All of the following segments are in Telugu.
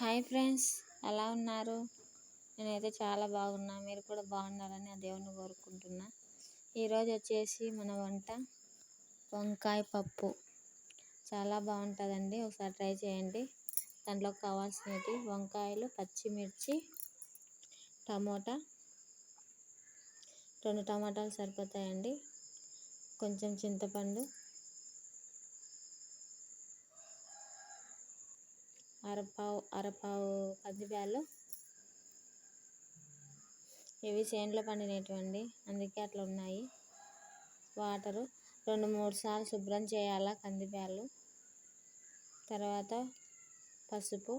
హాయ్ ఫ్రెండ్స్ ఎలా ఉన్నారు? నేనైతే చాలా బాగున్నా. మీరు కూడా బాగున్నారని ఆ దేవుని కోరుకుంటున్నా. ఈరోజు వచ్చేసి మన వంట వంకాయ పప్పు. చాలా బాగుంటుందండి. ఒకసారి ట్రై చేయండి. దాంట్లో కావాల్సినవి వంకాయలు పచ్చిమిర్చి టమోటా. రెండు టమాటాలు సరిపోతాయండి. కొంచెం చింతపండు. అరపావు అరపావు కందిబ్యాలు ఇవి చేనులో పండినటువంటి అందుకే అట్లా ఉన్నాయి. వాటరు రెండు మూడు సార్లు శుభ్రం చేయాలా కందిబ్యాలు తర్వాత పసుపు.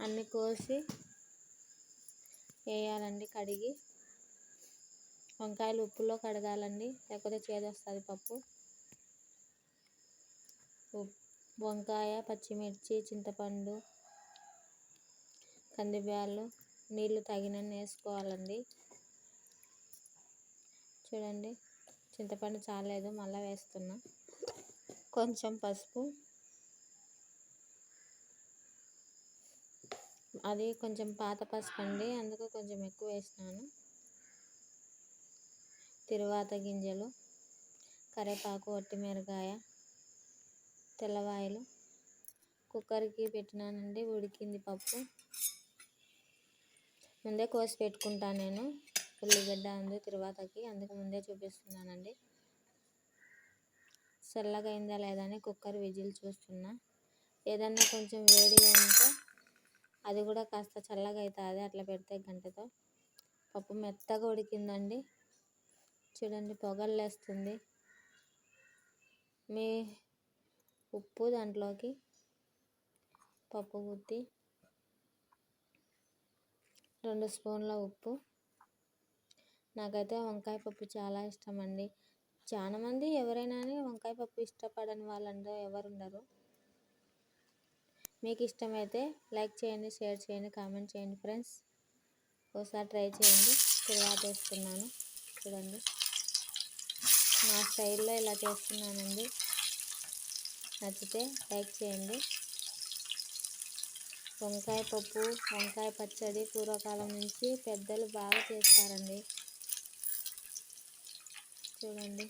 అన్నీ కోసి వేయాలండి కడిగి. వంకాయలు ఉప్పులో కడగాలండి. లేకపోతే చేదొస్తుంది పప్పు. వంకాయ పచ్చిమిర్చి చింతపండు కందిబ్యాళ్ళు నీళ్ళు తగినన్ని వేసుకోవాలండి. చూడండి చింతపండు చాలేదు మళ్ళీ వేస్తున్నా. కొంచెం పసుపు. అది కొంచెం పాత పసుపు అండి అందుకు కొంచెం ఎక్కువ వేసినాను. తిరువాత గింజలు కరివేపాకు ఒట్టిమిరకాయ తెల్లవాయలు. కుక్కర్కి పెట్టినానండి ఉడికింది పప్పు. ముందే కోసి పెట్టుకుంటాను నేను. ఉల్లిగడ్డ ఉంది తిరువాతకి అందుకు ముందే చూపిస్తున్నానండి. చల్లగా అయిందా లేదా అని కుక్కర్ విజిల్ చూస్తున్నా. ఏదన్నా కొంచెం వేడిగా ఉంటే అది కూడా కాస్త చల్లగా అవుతుంది అట్లా పెడితే గంటతో. పప్పు మెత్తగా ఉడికిందండి. చూడండి పొగల్లేస్తుంది. మీ ఉప్పు దాంట్లోకి పప్పు గుత్తి రెండు స్పూన్ల ఉప్పు. నాకైతే వంకాయ పప్పు చాలా ఇష్టం అండి చాలామంది ఎవరైనా వంకాయ పప్పు ఇష్టపడని వాళ్ళందరూ ఎవరుండరు. మీకు ఇష్టమైతే లైక్ చేయండి షేర్ చేయండి కామెంట్ చేయండి ఫ్రెండ్స్. ఒకసారి ట్రై చేయండి. తర్వాత వేస్తున్నాను. చూడండి. నా స్టైల్లో ఇలా చేస్తున్నానండి. నచ్చితే లైక్ చేయండి. వంకాయ పప్పు వంకాయ పచ్చడి పూర్వకాలం నుంచి పెద్దలు బాగా చేస్తారండి. చూడండి.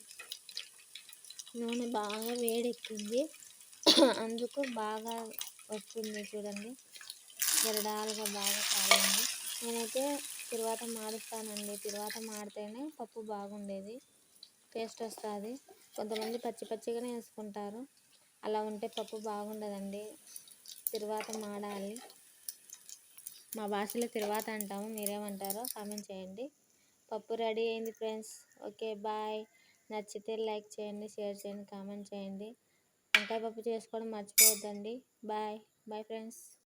నూనె బాగా వేడెక్కింది. అందుకు బాగా వస్తుంది చూడండి. గరడాలుగా బాగా కాలండి నేనైతే తిరువాత మాడుస్తానండి తిరువాత మాడితేనే పప్పు బాగుండేది. టేస్ట్ వస్తుంది. కొంతమంది పచ్చి పచ్చిగానే వేసుకుంటారు. అలా ఉంటే పప్పు బాగుండదండి. తిరువాత మాడాలి. మా భాషలో తిరువాత అంటాము మీరేమంటారో కామెంట్ చేయండి. పప్పు రెడీ అయింది ఫ్రెండ్స్. Okay bye. నచ్చితే లైక్ చేయండి షేర్ చేయండి కామెంట్ చేయండి. వంకాయ పప్పు చేసుకోవడం మర్చిపోవద్దండి. బాయ్. Bye friends.